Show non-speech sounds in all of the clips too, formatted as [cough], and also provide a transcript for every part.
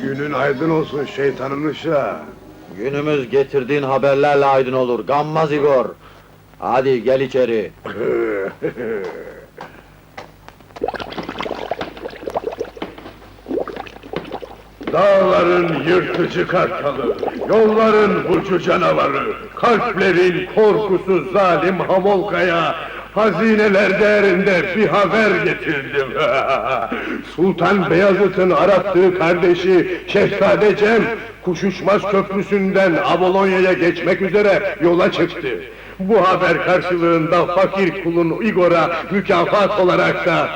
Günün aydın olsun şeytanın uşağı. Günümüz getirdiğin haberlerle aydın olur, gammaz Igor! Hadi gel içeri. [laughs] Dağların yırtıcı kartalı, yolların burcu canavarı, kalplerin korkusuz zalim Hamolka'ya hazineler değerinde bir haber getirdim. [laughs] Sultan Beyazıt'ın arattığı kardeşi Şehzade Cem, Kuşuçmaz Köprüsü'nden Abolonya'ya geçmek üzere yola çıktı. Bu haber karşılığında fakir kulun Igor'a mükafat olarak da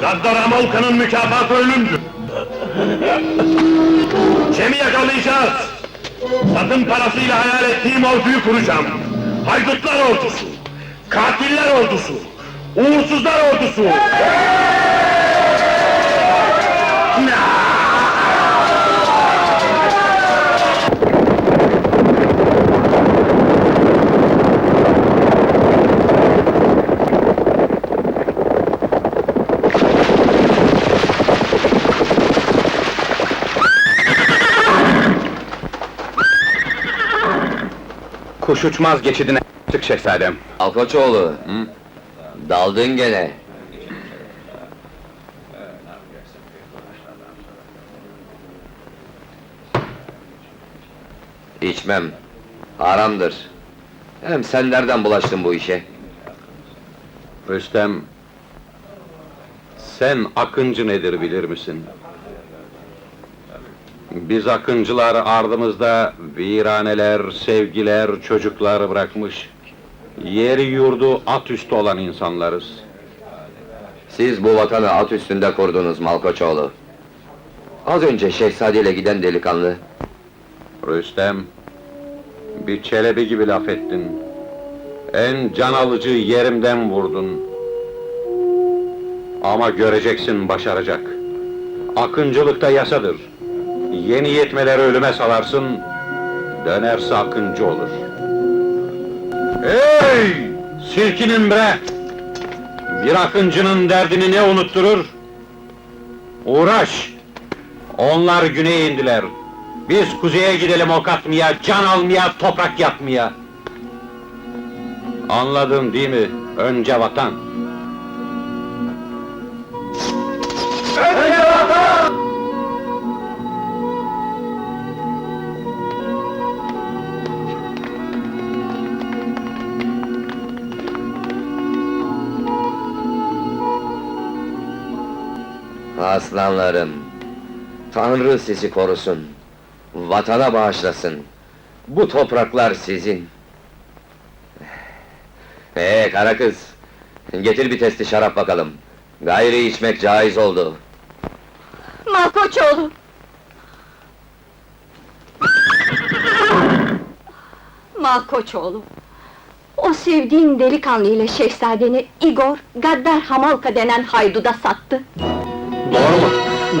Gaddar Amolka'nın mükafatı ölümdür. Cem'i yakalayacağız. Satın parasıyla hayal ettiğim orduyu kuracağım. Haydutlar ordusu, katiller ordusu, uğursuzlar ordusu. Kuş uçmaz geçidine çık şehzadem. Alkoçoğlu, daldın gene. İçmem, haramdır. Hem sen nereden bulaştın bu işe? Rüstem, sen akıncı nedir bilir misin? Biz akıncılar ardımızda viraneler, sevgiler, çocuklar bırakmış. Yeri yurdu at üstü olan insanlarız. Siz bu vatanı at üstünde kurdunuz Malkoçoğlu. Az önce şehzadeyle giden delikanlı, Rüstem, bir çelebi gibi laf ettin. En can alıcı yerimden vurdun. Ama göreceksin başaracak. Akıncılıkta yasadır. Yeni yetmeleri ölüme salarsın, dönerse akıncı olur. Hey! Silkinin bre! Bir akıncının derdini ne unutturur? Uğraş! Onlar güneye indiler. Biz kuzeye gidelim ok atmaya, can almaya, toprak yapmaya. Anladın değil mi? Önce vatan. Aslanlarım. Tanrı sizi korusun. Vatana bağışlasın. Bu topraklar sizin. Ee kara kız, getir bir testi şarap bakalım. Gayri içmek caiz oldu. Malkoçoğlu! Malkoçoğlu! O sevdiğin delikanlı ile şehzadeni Igor, Gaddar Hamalka denen hayduda sattı. Doğru mu?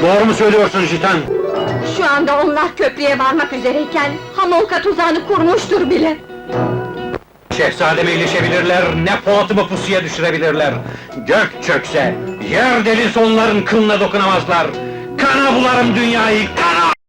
Doğru mu söylüyorsun Jitan? Şu anda onlar köprüye varmak üzereyken Hamolka tuzağını kurmuştur bile. Şehzademe ilişebilirler, ne Polat'ımı pusuya düşürebilirler. Gök çökse, yer delisi onların kılına dokunamazlar. Kana bularım dünyayı, kana!